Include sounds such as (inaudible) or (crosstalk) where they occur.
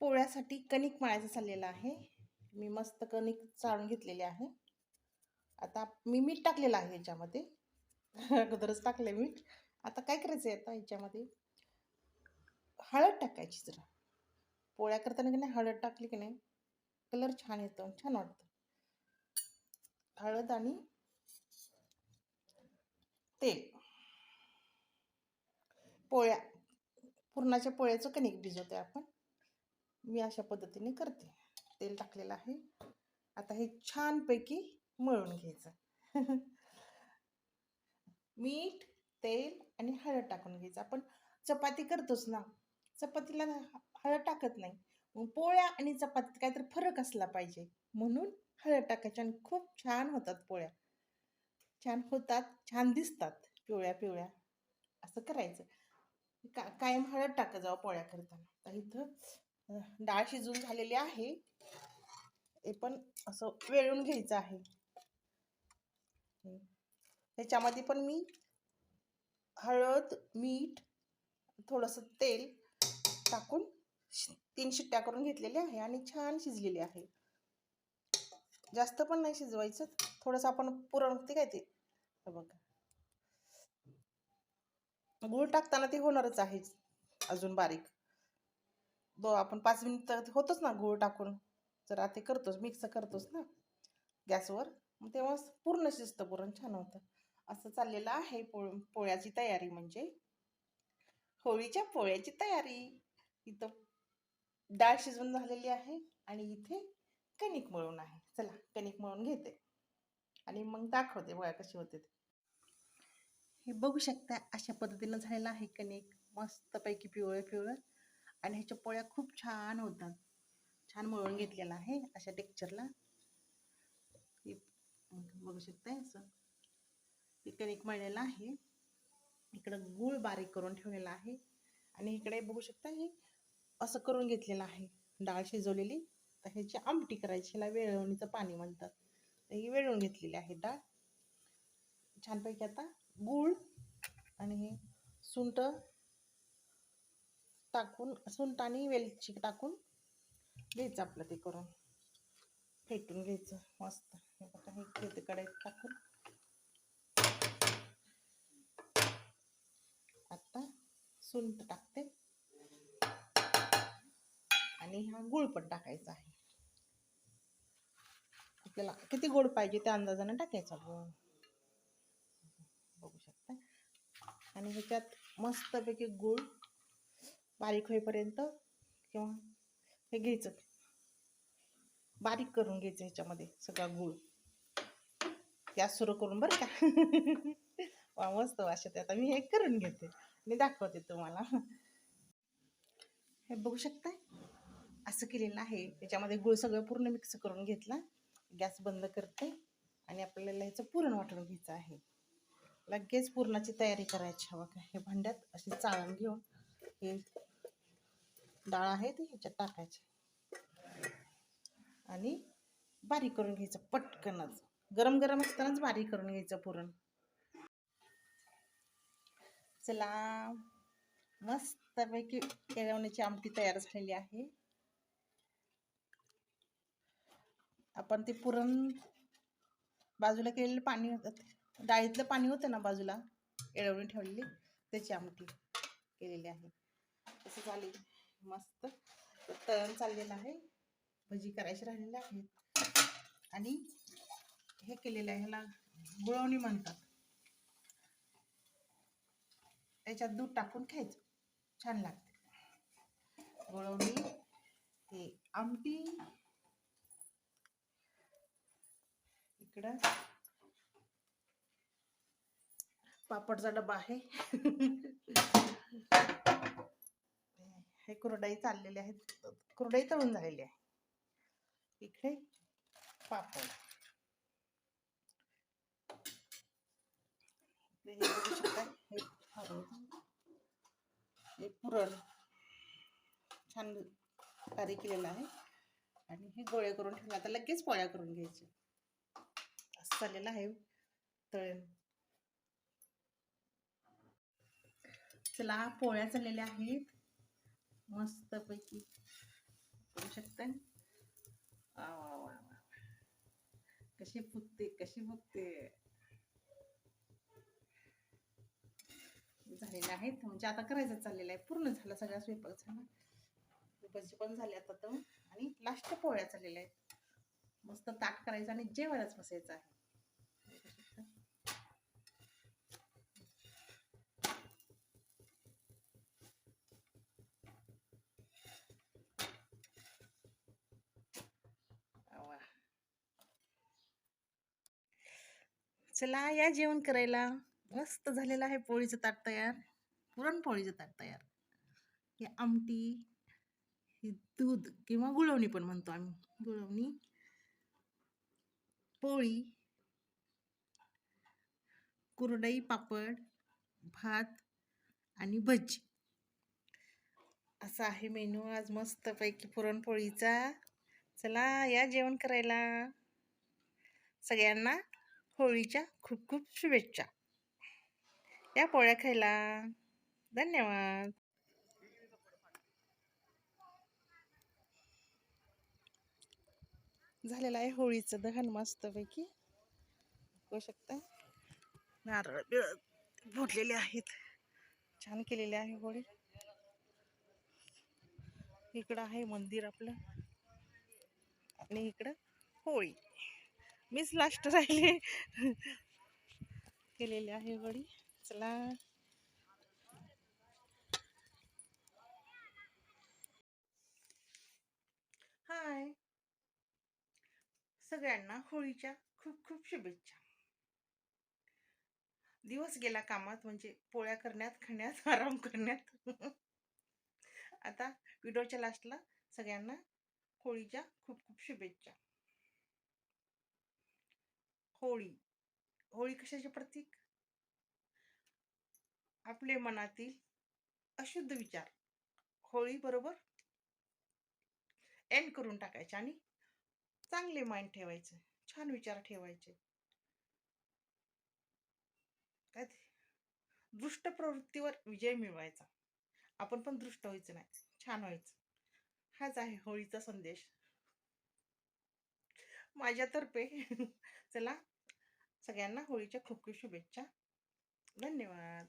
पोळ्यासाठी कणिक मळायचं चाललेलं आहे. मी मस्त कणिक चाळून घेतलेली आहे. आता मी मीठ टाकलेलं आहे याच्यामध्ये. अगोदरच टाकलं मीठ. आता काय करायचं आहे आता याच्यामध्ये? हळद टाकायची जरा. पोळ्या करताना की नाही हळद टाकली की नाही कलर छान येतो छान वाटतं. हळद आणि तेल. पोळ्या. पुरणाच्या पोळ्याचं कणिक भिजवतोय आपण. मी अशा पद्धतीने करते. तेल टाकलेलं आहे. आता हे छानपैकी मळून घ्यायचं. (laughs) मीठ तेल आणि हळद टाकून घ्यायचं. आपण चपाती करतोच ना. चपातीला हळद टाकत नाही. पोळ्या आणि चपातीत काहीतरी फरक असला पाहिजे. म्हणून हळद टाकायची आणि खूप छान होतात पोळ्या. छान होतात छान दिसतात. पिवळ्या पिवळ्या. असं करायचं. का कायम हळद टाकत जावं पोळ्या करताना. तर इथं डाळ शिजून झालेली आहे. हे पण असं वेळून घ्यायचं आहे. त्याच्यामध्ये पण मी हळद मीठ थोडंसं तेल टाकून तीन शिट्ट्या करून घेतलेले आहे आणि छान शिजलेली आहे. जास्त पण नाही शिजवायचं. थोडंसं आपण पुरण ते काय ते? बघा. गूळ टाकताना ते होणारच आहे अजून बारीक. दो आपण पाच मिनिट होतोच ना गूळ टाकून. जरा ते करतोच मिक्स करतोच ना. गॅसवर. मग तेव्हा पूर्ण शिजतं पुरण छान होतं. असं चाललेलं आहे पोळ पोळ्याची तयारी म्हणजे. होळीच्या पोळ्याची तयारी. इथं डाळ शिजवून झालेली आहे आणि इथे कणिक मळून आहे. चला कणिक मळून घेते. आणि मग दाखवते बघा कशी होते ते. हे बघू शकता अशा पद्धतीनं झालेलं आहे कणिक. मस्तपैकी पिवळं पिवळं आणि ह्याच्या पोळ्या खूप छान होतात. छान मळून घेतलेला आहे अशा टेक्चरला बघू शकताय असं. हे कणिक मळलेला आहे. इकडं गूळ बारीक करून ठेवलेला आहे. आणि इकडे बघू शकता हे असं करून घेतलेलं आहे. डाळ शिजवलेली. तर ह्याची आमटी करायची ह्याला वेळवणीचं पाणी म्हणतात. तर ही वेळवून घेतलेली आहे डाळ. छानपैकी आता गूळ आणि हे सुंठ टाकून सुंट आणि वेलची टाकून घ्यायचं आपलं ते करून. फेटून घ्यायचं मस्त. हे घेते कढईत टाकून. आता सुंठ टाकते. आणि हा गुळ पण टाकायचा आहे. आपल्याला किती गोड पाहिजे त्या अंदाजाने टाकायचा गुळ. बघू शकता. आणि ह्याच्यात मस्तपैकी गूळ बारीक होईपर्यंत किंवा हे घ्यायचं. बारीक करून घ्यायचं ह्याच्यामध्ये सगळा गूळ. गॅस सुरू करून बरं का? (laughs) वा मस्त वाशत आता मी हे करून घेते. मी दाखवते तुम्हाला. हे बघू शकताय? असं केलेलं आहे. त्याच्यामध्ये गूळ सगळं पूर्ण मिक्स करून घेतला. गॅस बंद करते. आणि आपल्याला ह्याचं पुरण वाटून घ्यायचं आहे. लगेच पुरणाची तयारी करायची हवं का? हे भांड्यात अशी चाळण घेऊन हे डाळ आहे ती ह्याच्यात टाकायची. आणि बारीक करून घ्यायचं पटकनच. गरम गरम असतानाच बारीक करून घ्यायचं पुरण. चला. मस्तपैकी केळवण्याची आमटी तयार झालेली आहे. आपण ते पुरण बाजूला केलेलं पाणी होतं डाळीतलं पाणी होतं ना बाजूला? एळवणी ठेवलेली. त्याची आमटी केलेली आहे. तसं झाली. मस्त तळण चाललेलं आहे. भजी करायची राहिलेली आहेत. आणि हे केलेलं आहे ह्याला गुळवणी म्हणतात. त्याच्यात दूध टाकून खायचं. छान लागते. गुळवणी हे आमटी. इकडं. पापडचा डबा आहे. हे कुरडई चाललेले आहेत. कुरडई तळून झालेली आहे. इकडे पापड. हे पुरण. छान बारीक केलेलं आहे. आणि हे गोळे करून ठेवलं. आता लगेच पोळ्या करून घ्यायचे. असं चाललेलं आहे. तळण चला पोळ्या चाललेल्या आहेत. मस्तपैकी करू शकताय वा वा वा वा कशी फुगते कशी फुगते. झालेले आहेत म्हणजे आता करायचं चाललेलं आहे. पूर्ण झालं सगळा स्वयंपाक झाला भजी पण झाले आता तर. आणि लास्ट पोळ्या चाललेल्या आहेत. मस्त ताट करायचं आणि जेवायलाच बसायचं आहे वा. चला या जेवण करायला. मस्त झालेलं आहे पोळीचं ताट तयार. पुरणपोळीचं ताट तयार. हे आमटी हे दूध किंवा गुळवणी पण म्हणतो आम्ही. गुळवणी पोळी कुरडई पापड भात आणि भजी. असा आहे मेनू. आज मस्तपैकी पुरणपोळीचा. चला या जेवण करायला. सगळ्यांना होळीच्या खूप खूप शुभेच्छा. या पोळ्या खायला. धन्यवाद. झालेलं आहे होळीचं दहन मस्तपैकी. बघू शकता. नारळ बिळ फोडलेले आहेत. छान केलेले आहे होळी. इकडं आहे मंदिर आपलं. आणि इकडं होळी. मीच लास्ट राहिले. केलेली आहे वडी. चला. हाय सगळ्यांना होळीच्या खूप खूप शुभेच्छा. दिवस गेला कामात म्हणजे पोळ्या करण्यात खाण्यात (laughs) आराम करण्यात. आता व्हिडिओच्या लास्टला सगळ्यांना होळीच्या खूप खूप शुभेच्छा. होळी. होळी कशाचे प्रतीक? आपले मनातील अशुद्ध विचार. होळी बरोबर एंड करून टाकायचे आणि चांगले माइंड ठेवायचे. छान विचार ठेवायचे. काय दृष्ट प्रवृत्तीवर विजय मिळवायचा. आपण पण दृष्ट व्हायचं नाही. छान व्हायचं. हाच आहे होळीचा संदेश. माझ्यातर्फे. (laughs) चला सगळ्यांना होळीच्या खूप खूप शुभेच्छा. धन्यवाद.